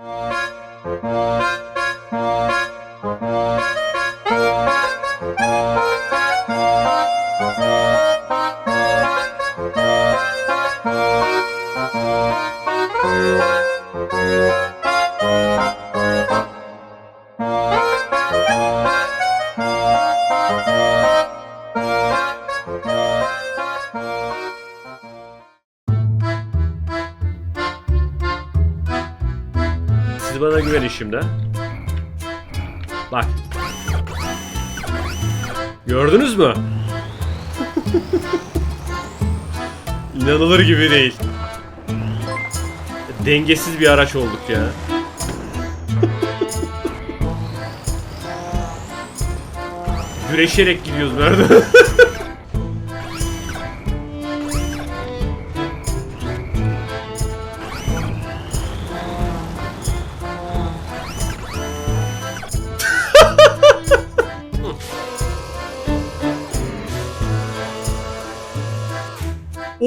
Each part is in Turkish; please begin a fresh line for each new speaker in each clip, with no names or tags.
Música Bana güvenin şimdi. Bak. Gördünüz mü? İnanılır gibi değil. Dengesiz bir araç olduk ya. Güreşerek gidiyoruz nerede?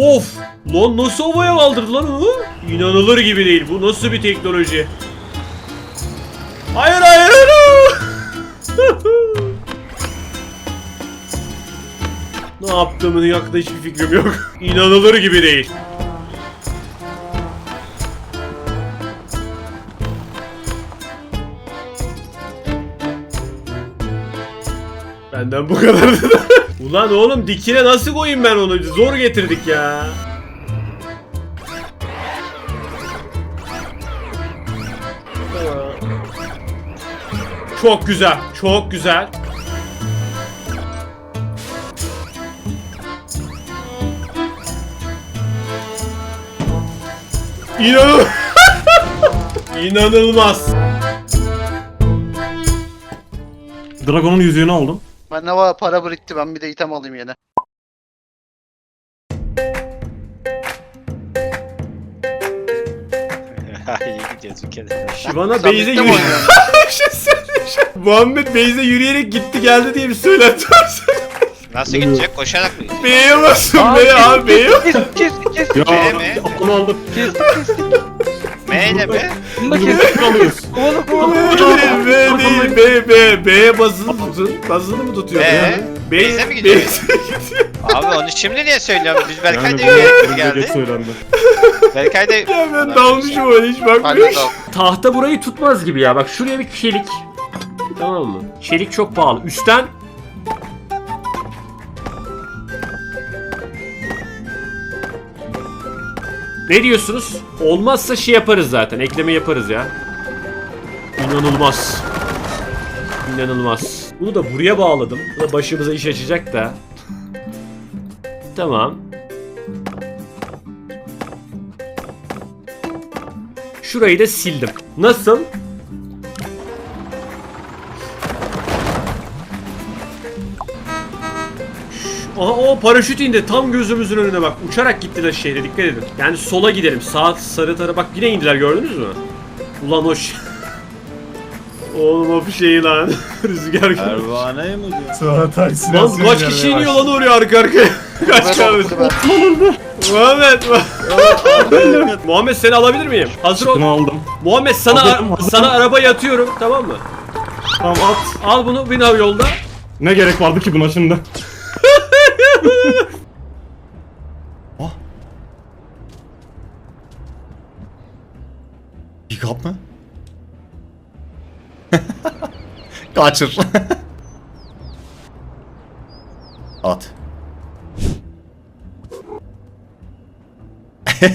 Of! Lan nasıl havaya kaldırdı lan onu? İnanılır gibi değil. Bu nasıl bir teknoloji? Hayır hayır hayır! ne yaptığımın hakkında hiçbir fikrim yok. İnanılır gibi değil. Benden bu kadardı. Ulan oğlum dikine nasıl koyayım ben onu? Zor getirdik ya. Çok güzel, çok güzel. İnanıl İnanılmaz.
Dragon'un yüzüğünü aldım.
Ben ne var para birikti ben bir de item alayım yine.
İyi gidiyoruz ülkede.
Şivana
Sen
Beyze
birlikte mi
yürüyor.
oynuyorsun?
Bir şey söyleyeceğim. Muhammed Beyze yürüyerek gitti geldi diye bir söylenti var.
Nasıl gidecek? Koşarak mı gidecek?
B'ye basın B'ye abi B'ye
Kes kes kes.
Ya
B mi?
aklımı aldım.
M ile mi?
Yüzük alıyoruz.
B B değil B B B'ye basılı tutun. Basılı mı tutuyor?
B.
yani? B
Beyze mi gidiyor? Abi onu şimdi niye söylüyorum? Biz Berkay da yürüyerek geldi. Berkay da...
Ya ben dalmışım öyle hiç
dal.
Tahta burayı tutmaz gibi ya. Bak şuraya bir çelik. Tamam mı? Çelik çok pahalı. Üstten Ne diyorsunuz? Olmazsa şey yaparız zaten. Ekleme yaparız ya. İnanılmaz. İnanılmaz. Bunu da buraya bağladım. Bu da başımıza iş açacak da. Tamam. Şurayı da sildim. Nasıl? Aha o paraşüt indi tam gözümüzün önüne bak. Uçarak gittiler şehre dikkat edin. Yani sola gidelim. Sağ sarı tara bak yine indiler gördünüz mü? Ulan o ş- Oğlum o bir şey lan. Rüzgar gibi.
Pervaneye mi diyor?
Sonra Tyson
Lan kaç kişi iniyor lan oraya arka arkaya? kaç
ben.
Muhammed. Muhammed. Seni alabilir miyim? Hazır ol.
Bunu aldım.
Muhammed sana
hazırım.
sana arabaya atıyorum tamam mı?
Tamam at.
Al bunu bin av yolda.
Ne gerek vardı ki buna şimdi?
Pick up mı? Kaçır. At.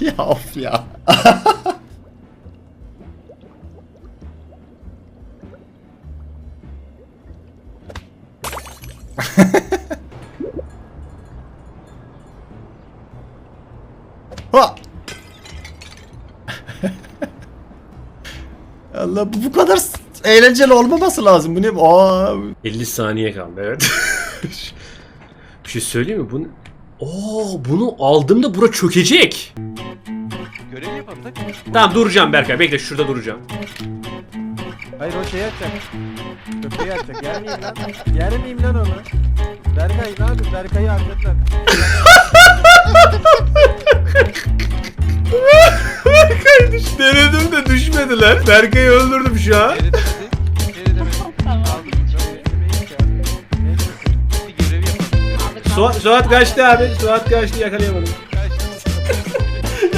ya of ya. Allah bu bu kadar eğlenceli olmaması lazım. Bu ne? Aa,
50 saniye kaldı evet. bir şey söyleyeyim mi? Bunu Oo, bunu aldığımda bura çökecek.
Görev yapalım tak.
Tamam duracağım Berkay. Bekle şurada duracağım.
Hayır o şeyi açacak. Köpeği açacak. Yer miyim lan? Yer miyim lan onu? Berkay ne yapıyorsun? Berkay'ı Kardeş
denedim de düşmediler. Berkay'ı öldürdüm şu an.
Geri Su
Suat kaçtı abi. Suat kaçtı yakalayamadım.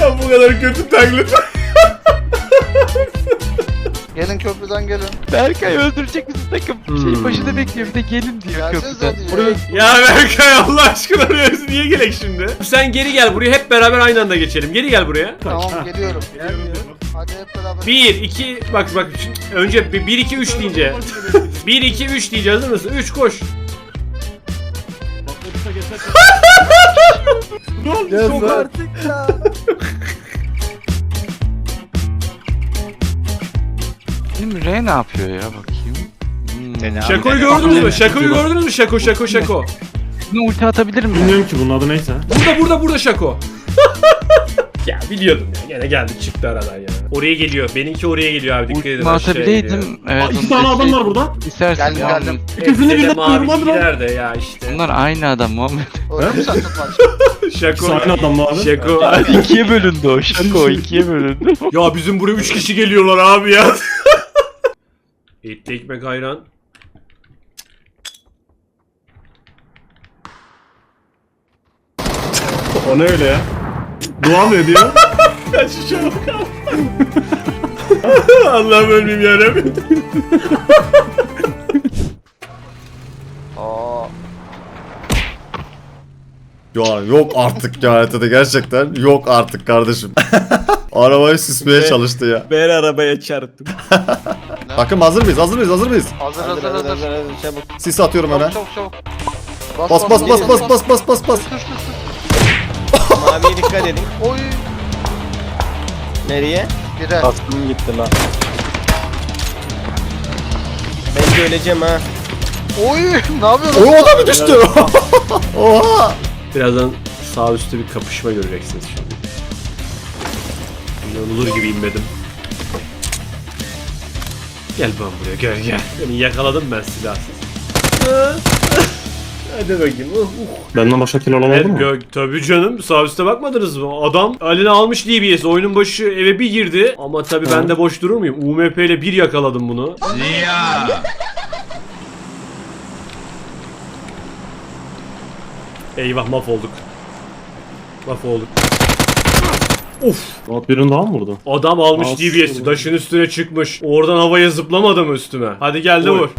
Ya bu kadar kötü taklit.
Gelin köprüden gelin.
Berkay öldürecek bizi takım.
Hmm.
Şey başında bekliyor bir de gelin diyor
Gelseniz
köprüden.
hadi ya.
ya Berkay Allah aşkına biz niye gerek şimdi? Sen geri gel buraya hep beraber aynı anda geçelim. Geri gel buraya.
Tamam
Ha.
geliyorum. Hadi hep beraber.
1 2 bak bak şimdi önce 1 2 3 deyince 1 2 3 diyeceğiz değil misin? 3 koş.
Ne oldu?
Yok
Çok
artık ya.
Benim R ne yapıyor ya bakayım. Hmm.
Şakoyu gördünüz mü? Şakoyu gördünüz mü? Şako şako şako.
Buna ulti atabilir miyim?
Bilmiyorum ki bunun adı neyse.
Burada burada burada şako. ya biliyordum ya. Gene geldi çıktı aradan ya. Oraya geliyor. Benimki oraya geliyor abi. Dikkat edin.
Ultimi
aşağıya geliyor.
atabileydim. Evet,
Aa, iki tane adam var burada.
İstersen
Geldim,
Muhammed.
geldim.
İkisini
Hepsi de
birden
mavi
vurmadı lan.
ikiler de ya işte.
Bunlar aynı adam Muhammed.
Öldüm sen tutmaç.
Şako.
Sakin adam abi?
Şako.
ikiye bölündü o. Şako ikiye bölündü.
ya bizim buraya 3 kişi geliyorlar abi ya. Etli ekmek ayran.
O ne öyle ya? Dua mı ediyor?
Şuna bak. Allah'ım ölmeyeyim yarabbim.
Aa.
Ya yok artık ya haritada gerçekten yok artık kardeşim. Arabayı süsmeye çalıştı ya.
Ben arabaya çarptım.
Takım hazır mıyız? Hazır mıyız? Hazır mıyız?
Hazır hazır hazır.
Çabuk.
Sis atıyorum öne.
Çabuk çabuk çabuk.
Bas bas bas bas bas bas bas bas.
Maviye dikkat edin.
Oy.
Nereye?
Bire.
Aklım gitti lan. Ben de öleceğim ha.
Oy. Ne yapıyorsun?
O o da mı düştü? Oha!
Birazdan sağ üstte bir kapışma göreceksiniz şimdi. İnanılır gibi inmedim. Gel ben buraya gel gel. Beni yakaladım ben silahsız. Hadi bakayım. Uh, uh.
Benden başka kill alamadı
Evet,
mı?
gö- tabii canım sağ üstte bakmadınız mı? Adam eline almış DBS oyunun başı eve bir girdi. Ama tabii ben de boş durur muyum? UMP ile bir yakaladım bunu. Eyvah mahvolduk. Mahvolduk.
Aa, birini daha mı vurdu?
Adam almış
Nasıl
DBS'i taşın üstüne çıkmış. Oradan havaya zıplamadı mı üstüme? Hadi gel de vur.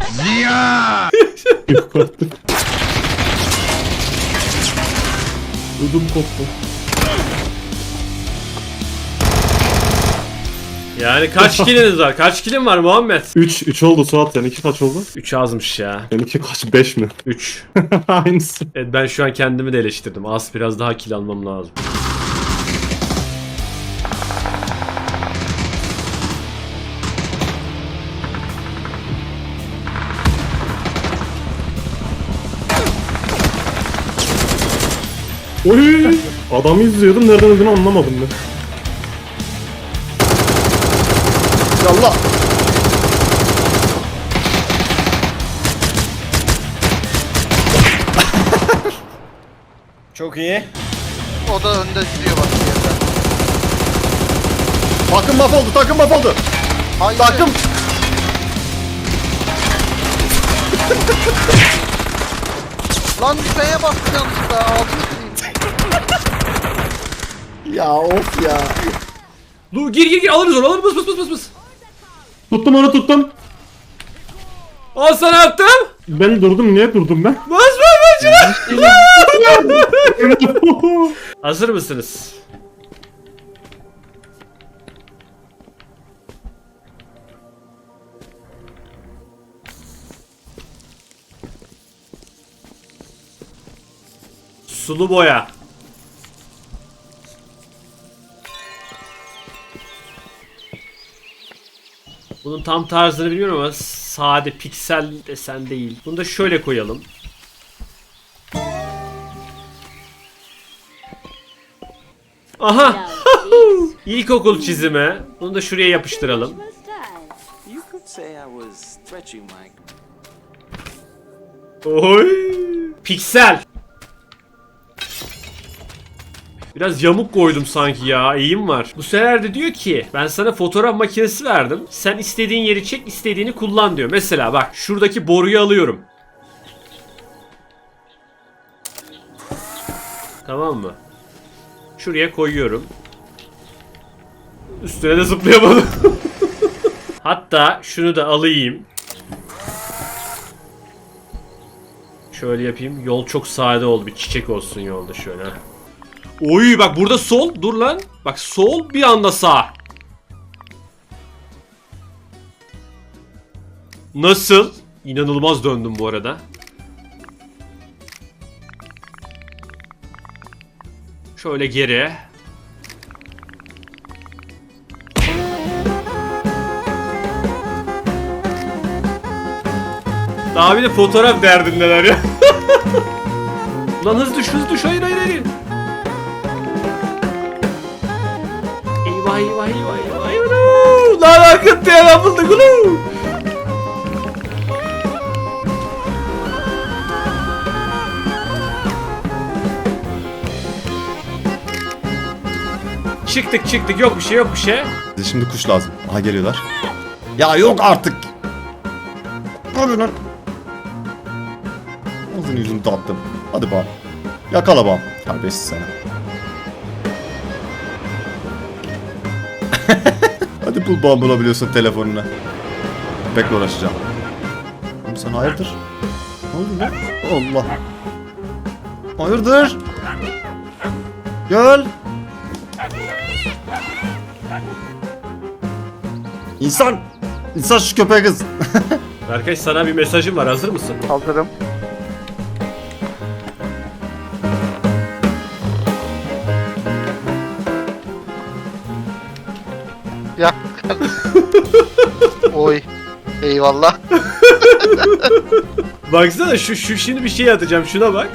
Artık. Ödüm koptu.
Yani kaç kiliniz var? Kaç kilin var Muhammed?
3 3 oldu Suat seninki kaç oldu?
3 azmış ya.
Benimki kaç 5 mi?
3.
Aynısı.
Evet ben şu an kendimi de eleştirdim. Az biraz daha kill almam lazım.
Oy! Adamı izliyordum nereden öldüğünü anlamadım ben.
Yallah!
Çok iyi.
O da önde gidiyor bak bir yerden.
Takım mahvoldu, takım mahvoldu.
Hayır.
Takım.
Lan bir B'ye bastı yanlışlıkla. Kırayım.
Ya of ya.
Dur gir gir gir alırız onu alırız bıs bıs bıs bıs bıs.
Tuttum onu tuttum.
Al sana attım.
Ben durdum niye durdum ben?
Bas bas bas. Hazır mısınız? Sulu boya. Bunun tam tarzını bilmiyorum ama sade piksel desen değil. Bunu da şöyle koyalım. Aha! İlkokul çizimi. Bunu da şuraya yapıştıralım. Oy! Piksel. Biraz yamuk koydum sanki ya. Eğim var. Bu sefer de diyor ki ben sana fotoğraf makinesi verdim. Sen istediğin yeri çek istediğini kullan diyor. Mesela bak şuradaki boruyu alıyorum. Tamam mı? Şuraya koyuyorum. Üstüne de zıplayamadım. Hatta şunu da alayım. Şöyle yapayım. Yol çok sade oldu. Bir çiçek olsun yolda şöyle. Oy bak burada sol. Dur lan. Bak sol bir anda sağ. Nasıl? İnanılmaz döndüm bu arada. Şöyle geri. Daha bir de fotoğraf derdindeler ya. Lan hız düş hız düş hayır hayır hayır. Eyvah eyvah eyvah eyvah eyvah. Lan akıttı ya lan bulduk ulan. Çıktık çıktık yok bir şey yok bir şey.
Bize şimdi kuş lazım. Aha geliyorlar. Ya yok artık. Hadi lan. Ağzını yüzünü dağıttım. Hadi bağım. Yakala bağım. Terbiyesiz sana. Bul bağım bulabiliyorsun telefonuna. Bekle uğraşacağım. Oğlum sen hayırdır? Ne oldu lan? Allah. Hayırdır? Gel. İnsan! İnsan şu köpeğe kız.
Berkay sana bir mesajım var hazır mısın?
Hazırım. Oy. Eyvallah.
Baksana şu, şu şimdi bir şey atacağım şuna bak.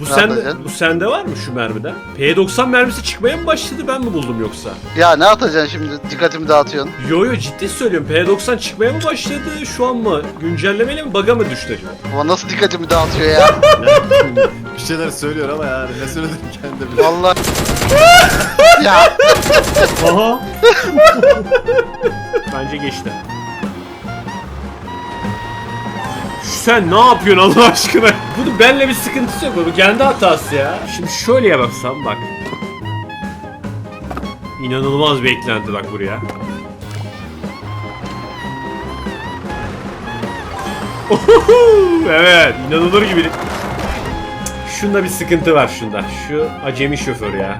Bu
Ne
sende
yapacaksın?
bu sende var mı şu mermiden? P90 mermisi çıkmaya mı başladı ben mi buldum yoksa?
Ya ne atacaksın şimdi? Dikkatimi dağıtıyorsun.
Yo yo ciddi söylüyorum P90 çıkmaya mı başladı şu an mı? Güncellemeyle mi bug'a mı düştü acaba?
Ama nasıl dikkatimi dağıtıyor ya?
Bir şeyler söylüyor ama yani ne söyledim kendi bile.
Vallahi. Ya.
Aha.
Bence geçti. Sen ne yapıyorsun Allah aşkına? Bunun benimle bir sıkıntısı yok. Bu kendi hatası ya. Şimdi şöyle yaparsam bak. İnanılmaz bir eklenti bak buraya. Evet, inanılır gibi. Şunda bir sıkıntı var şunda. Şu acemi şoför ya.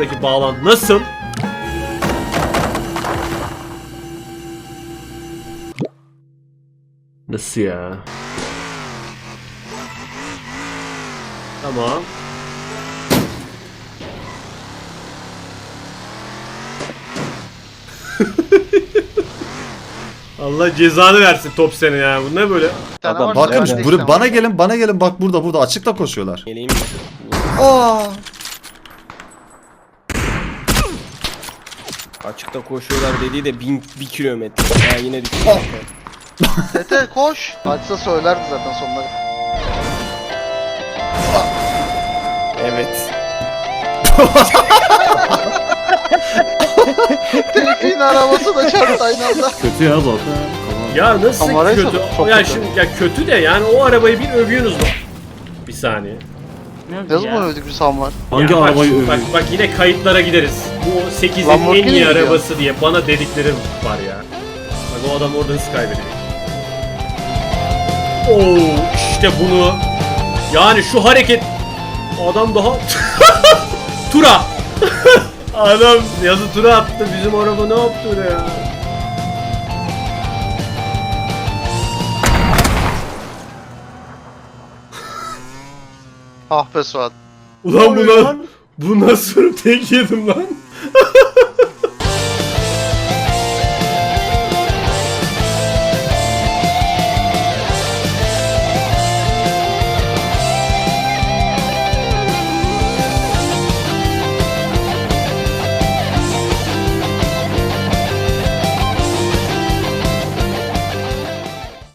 Şuradaki bağlantı nasıl? Nasıl ya? Tamam. Allah cezanı versin top seni ya. Bu ne böyle?
Adam
Bakın buraya,
işte.
bana gelin bana gelin bak burada burada açıkta koşuyorlar.
Geleyim?
Aa!
Açıkta koşuyorlar dediği de bin, bir kilometre. Ha yine düştü.
Tete koş. Açsa söylerdi zaten sonları.
Evet.
Tevfik'in arabası da çarptı aynı anda.
Kötü ya zaten.
Ya nasıl kötü?
çok
ya
kötü.
şimdi ya kötü de yani o arabayı bir övüyorsunuz bak. Bir saniye.
Ne zaman övdük bir sam var?
Hangi
Ya bak,
arabayı
bak,
övüyor?
bak yine kayıtlara gideriz. Bu 8'in en
Lamborghini
iyi
mi diyor?
arabası diye bana dedikleri var ya. Bak o adam orada hız kaybediyor. Oo işte bunu. Yani şu hareket adam daha tura. adam yazı tura attı bizim araba ne yaptı öyle ya?
Ah be Suat.
Ulan bu, na- bu nasıl tek yedim lan?